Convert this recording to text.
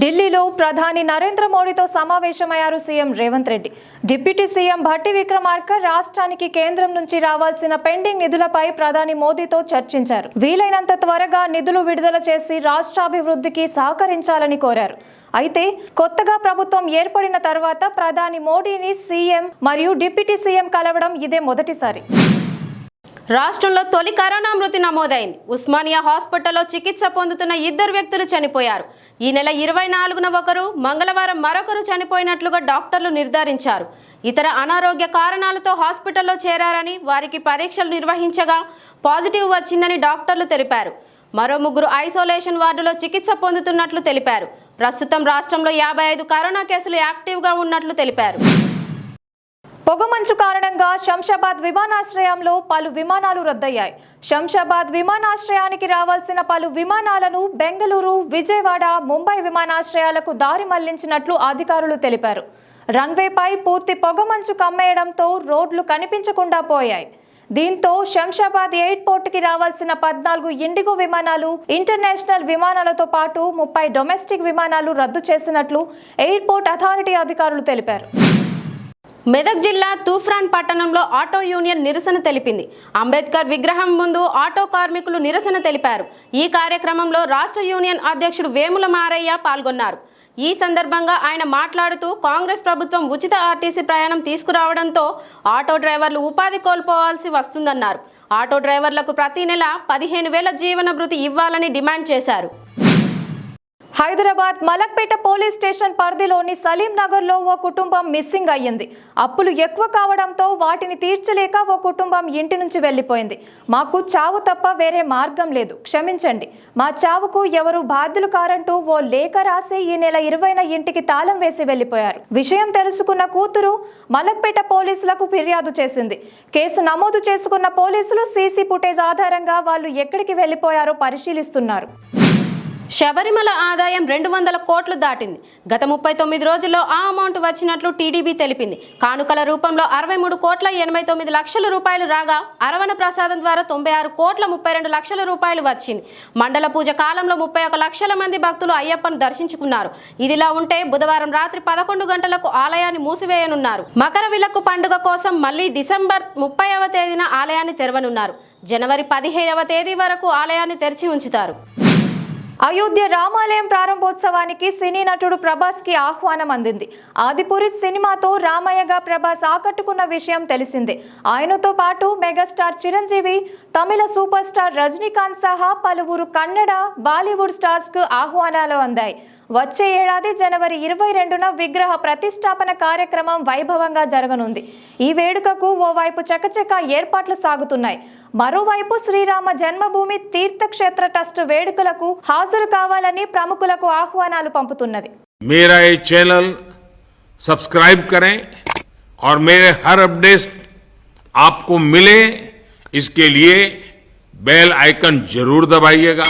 ఢిల్లీలో ప్రధాని నరేంద్ర మోడీతో సమావేశమయ్యారు CM Revanth Reddy. Deputy CM Bhatti Vikramarka రాష్ట్రానికి కేంద్రం నుంచి రావాల్సిన పెండింగ్ నిధులపై ప్రధాని మోదీతో చర్చించారు. వీలైనంత త్వరగా నిధులు విడుదల చేసి రాష్ట్రాభివృద్ధికి సహకరించాలని కోరారు. అయితే కొత్తగా ప్రభుత్వం ఏర్పడిన తర్వాత ప్రధాని మోడీని సీఎం మరియు డిప్యూటీ సీఎం కలవడం ఇదే మొదటిసారి. రాష్ట్రంలో తొలి కరోనా మృతి నమోదైంది. ఉస్మానియా హాస్పిటల్లో చికిత్స పొందుతున్న ఇద్దరు వ్యక్తులు చనిపోయారు. ఈ నెల ఇరవై నాలుగున ఒకరు మంగళవారం మరొకరు చనిపోయినట్లుగా డాక్టర్లు నిర్ధారించారు. ఇతర అనారోగ్య కారణాలతో హాస్పిటల్లో చేరారని వారికి పరీక్షలు నిర్వహించగా పాజిటివ్ వచ్చిందని డాక్టర్లు తెలిపారు. మరో ముగ్గురు ఐసోలేషన్ వార్డులో చికిత్స పొందుతున్నట్లు తెలిపారు. ప్రస్తుతం రాష్ట్రంలో యాభై ఐదు కరోనా కేసులు యాక్టివ్గా ఉన్నట్లు తెలిపారు. పొగమంచు కారణంగా శంషాబాద్ విమానాశ్రయంలో పలు విమానాలు రద్దయ్యాయి. శంషాబాద్ విమానాశ్రయానికి రావాల్సిన పలు విమానాలను బెంగళూరు విజయవాడ ముంబై విమానాశ్రయాలకు దారి మళ్ళించినట్లు అధికారులు తెలిపారు. రన్వేపై పూర్తి పొగమంచు కమ్మేయడంతో రోడ్లు కనిపించకుండా పోయాయి. దీంతో శంషాబాద్ ఎయిర్పోర్ట్కి రావాల్సిన పద్నాలుగు ఇండిగో విమానాలు ఇంటర్నేషనల్ విమానాలతో పాటు ముప్పై డొమెస్టిక్ విమానాలు రద్దు చేసినట్లు ఎయిర్పోర్ట్ అథారిటీ అధికారులు తెలిపారు. మెదక్ జిల్లా తూఫ్రాన్ పట్టణంలో ఆటో యూనియన్ నిరసన తెలిపింది. అంబేద్కర్ విగ్రహం ముందు ఆటో కార్మికులు నిరసన తెలిపారు. ఈ కార్యక్రమంలో రాష్ట్ర యూనియన్ అధ్యక్షుడు వేముల మారయ్య పాల్గొన్నారు. ఈ సందర్భంగా ఆయన మాట్లాడుతూ కాంగ్రెస్ ప్రభుత్వం ఉచిత ఆర్టీసీ ప్రయాణం తీసుకురావడంతో ఆటో డ్రైవర్లు ఉపాధి కోల్పోవాల్సి వస్తుందన్నారు. ఆటో డ్రైవర్లకు ప్రతి నెల పదిహేను వేల జీవన భృతి ఇవ్వాలని డిమాండ్ చేశారు. హైదరాబాద్ మలక్పేట పోలీస్ స్టేషన్ పరిధిలోని సలీం నగర్లో ఓ కుటుంబం మిస్సింగ్ అయ్యింది. అప్పులు ఎక్కువ కావడంతో వాటిని తీర్చలేక ఓ కుటుంబం ఇంటి నుంచి వెళ్ళిపోయింది. మాకు చావు తప్ప వేరే మార్గం లేదు. క్షమించండి. మా చావుకు ఎవరు బాధ్యులు కారంటూ ఓ లేఖ రాసి ఈ నెల ఇరవైన ఇంటికి తాళం వేసి వెళ్ళిపోయారు. విషయం తెలుసుకున్న కూతురు మలక్పేట పోలీసులకు ఫిర్యాదు చేసింది. కేసు నమోదు చేసుకున్న పోలీసులు సీసీ ఫుటేజ్ ఆధారంగా వాళ్ళు ఎక్కడికి వెళ్ళిపోయారో పరిశీలిస్తున్నారు. శబరిమల ఆదాయం రెండు వందల కోట్లు దాటింది. గత ముప్పై తొమ్మిది రోజుల్లో ఆ అమౌంట్ వచ్చినట్లు టీడీపీ తెలిపింది. కానుకల రూపంలో అరవై మూడు కోట్ల ఎనభై తొమ్మిది లక్షల రూపాయలు రాగా అరవణ ప్రసాదం ద్వారా తొంభై ఆరు కోట్ల ముప్పై రెండు లక్షల రూపాయలు వచ్చింది. మండల పూజ కాలంలో ముప్పై ఒక లక్షల మంది భక్తులు అయ్యప్పను దర్శించుకున్నారు. ఇదిలా ఉంటే బుధవారం రాత్రి పదకొండు గంటలకు ఆలయాన్ని మూసివేయనున్నారు. మకర విలక్కు పండుగ కోసం మళ్ళీ డిసెంబర్ ముప్పైవ తేదీన ఆలయాన్ని తెరవనున్నారు. జనవరి పదిహేడవ తేదీ వరకు ఆలయాన్ని తెరిచి ఉంచుతారు. అయోధ్య రామాలయం ప్రారంభోత్సవానికి సినీ నటుడు ప్రభాస్కి ఆహ్వానం అందింది. ఆదిపురి సినిమాతో రామయ్యగా ప్రభాస్ ఆకట్టుకున్న విషయం తెలిసిందే. ఆయనతో పాటు megastar Chiranjeevi Tamil super star Rajinikanth సహా పలువురు కన్నడ బాలీవుడ్ స్టార్స్కు ఆహ్వానాలు అందాయి. వచ్చే ఏడాది జనవరి ఇరవై రెండున విగ్రహ ప్రతిష్టాపన కార్యక్రమం వైభవంగా జరగనుంది ఈ వేడుకకు ఓవైపు చకచక ఏర్పాట్లు సాగుతున్నాయి మరోవైపు శ్రీరామ జన్మభూమి తీర్థక్షేత్ర ట్రస్ట్ వేడుకలకు హాజరు కావాలని ప్రముఖులకు ఆహ్వానాలు పంపుతున్నది मेरा ये चैनल सब्सक्राइब करें और मेरे हर अपडेट आपको मिले इसके लिए बेल आइकन जरूर दबाइएगा